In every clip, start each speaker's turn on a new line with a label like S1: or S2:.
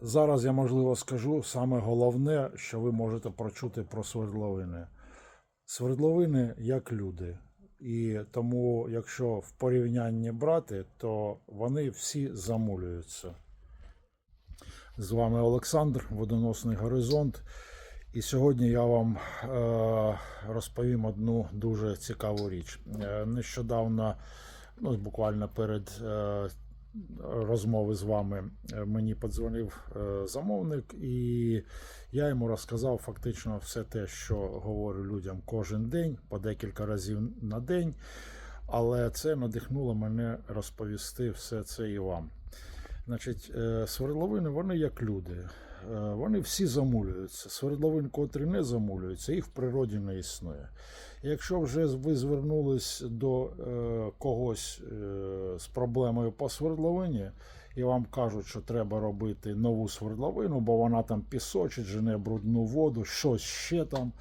S1: Зараз я можливо скажу саме головне, що ви можете прочути про свердловини. Свердловини як люди. І тому, якщо в порівнянні брати, то вони всі замулюються. З вами Олександр, водоносний горизонт. І сьогодні я вам е, розповім одну дуже цікаву річ. Е, нещодавно, ну буквально перед е, розмови з вами, е, мені подзвонив е, замовник, і я йому розказав фактично все те, що говорю людям кожен день, по декілька разів на день. Але це надихнуло мене розповісти все це і вам. Значить, е, свердловини, вони як люди. Е, Вони всі замулюються. Свердловин, котрі не замулюються, їх в природі не існує. Якщо вже ви звернулись до е, когось е, з проблемою по свердловині, і вам кажуть, що треба робити нову свердловину, бо вона там пісочить, жене брудну воду, щось ще там,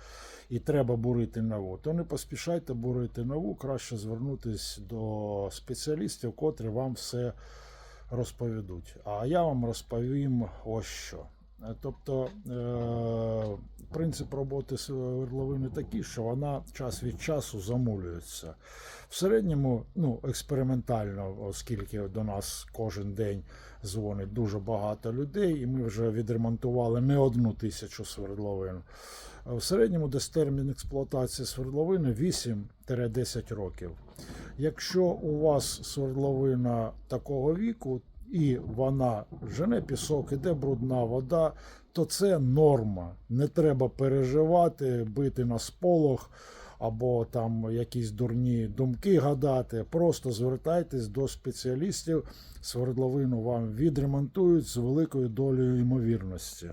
S1: і треба бурити нову, то не поспішайте бурити нову, краще звернутись до спеціалістів, котрі вам все розповідуть. А я вам розповім ось що. Е, Тобто е, принцип роботи свердловини такий, що вона час від часу замулюється. В середньому, ну, експериментально, оскільки до нас кожен день дзвонить дуже багато людей, і ми вже відремонтували не одну тисячу свердловин. Е, В середньому десь термін експлуатації свердловини 8-10 років. Якщо у вас свердловина такого віку, і вона жене пісок, іде брудна вода, то це норма. Не треба переживати, бити на сполох або там якісь дурні думки гадати. Просто звертайтесь до спеціалістів, свердловину вам відремонтують з великою долею ймовірності.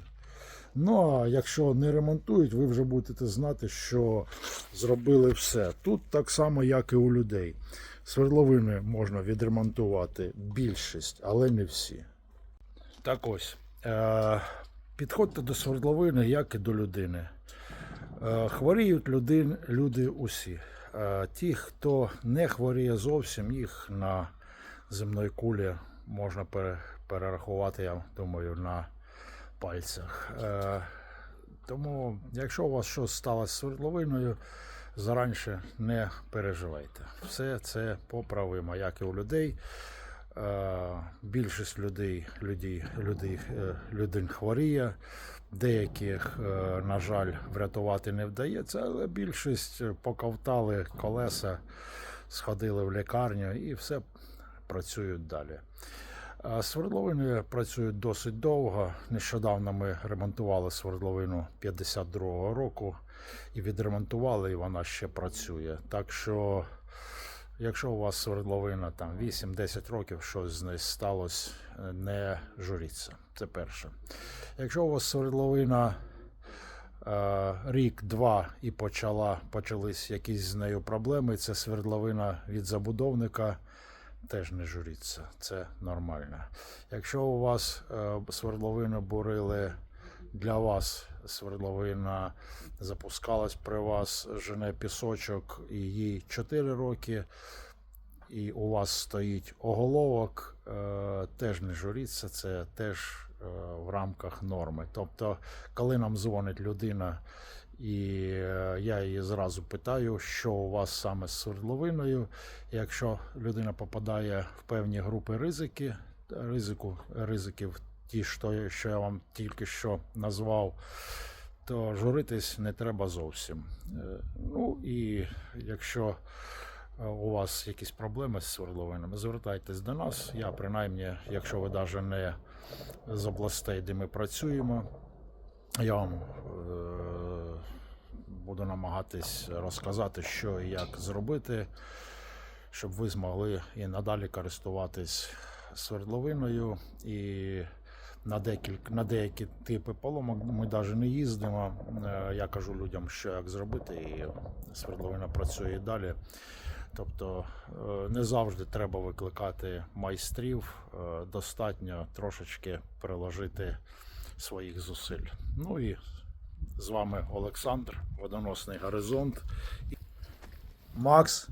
S1: Ну а якщо не ремонтують, ви вже будете знати, що зробили все. Тут так само, як і у людей. Свердловини можна відремонтувати більшість, але не всі. Так ось. Е- підходьте до свердловини, як і до людини. Е, хворіють люди, люди усі. Е, ті, хто не хворіє зовсім, їх на земної кулі можна перерахувати, я думаю, на пальцях. Тому, якщо у вас щось сталося з свердловиною, заранше не переживайте. Все це поправимо, як і у людей. Е, Більшість людей, людей, людей, людей хворіє, деяких, е, на жаль, врятувати не вдається, але більшість поковтали колеса, сходили в лікарню і все працюють далі. Свердловини працюють досить довго. Нещодавно ми ремонтували свердловину 52-го року і відремонтували, і вона ще працює. Так що, якщо у вас свердловина там 8-10 років, щось з нею сталося, не журіться. Це перше. Якщо у вас свердловина е, рік-два і почала, почались якісь з нею проблеми, це свердловина від забудовника теж не журіться, це нормально. Якщо у вас е, свердловину бурили для вас, свердловина запускалась при вас, жене пісочок, і їй 4 роки, і у вас стоїть оголовок, е, теж не журіться, це теж е, в рамках норми. Тобто, коли нам дзвонить людина, і е, я її зразу питаю, що у вас саме з свердловиною. Якщо людина попадає в певні групи ризики, ризику, ризиків, ті, що, я вам тільки що назвав, то журитись не треба зовсім. Е, Ну і якщо е, у вас якісь проблеми з свердловинами, звертайтесь до нас. Я принаймні, якщо ви навіть не з областей, де ми працюємо, я вам буду намагатись розказати, що і як зробити, щоб ви змогли і надалі користуватись свердловиною. І на, декілька, на деякі типи поломок ми навіть не їздимо. Е, Я кажу людям, що як зробити, і свердловина працює далі. Тобто е, не завжди треба викликати майстрів, е, достатньо трошечки приложити своїх зусиль. Ну і з вами Олександр, водоносний горизонт, Макс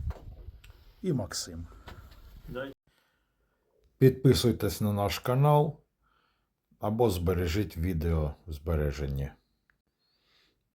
S1: і Максим. Підписуйтесь на наш канал, або збережіть відео в збереженні.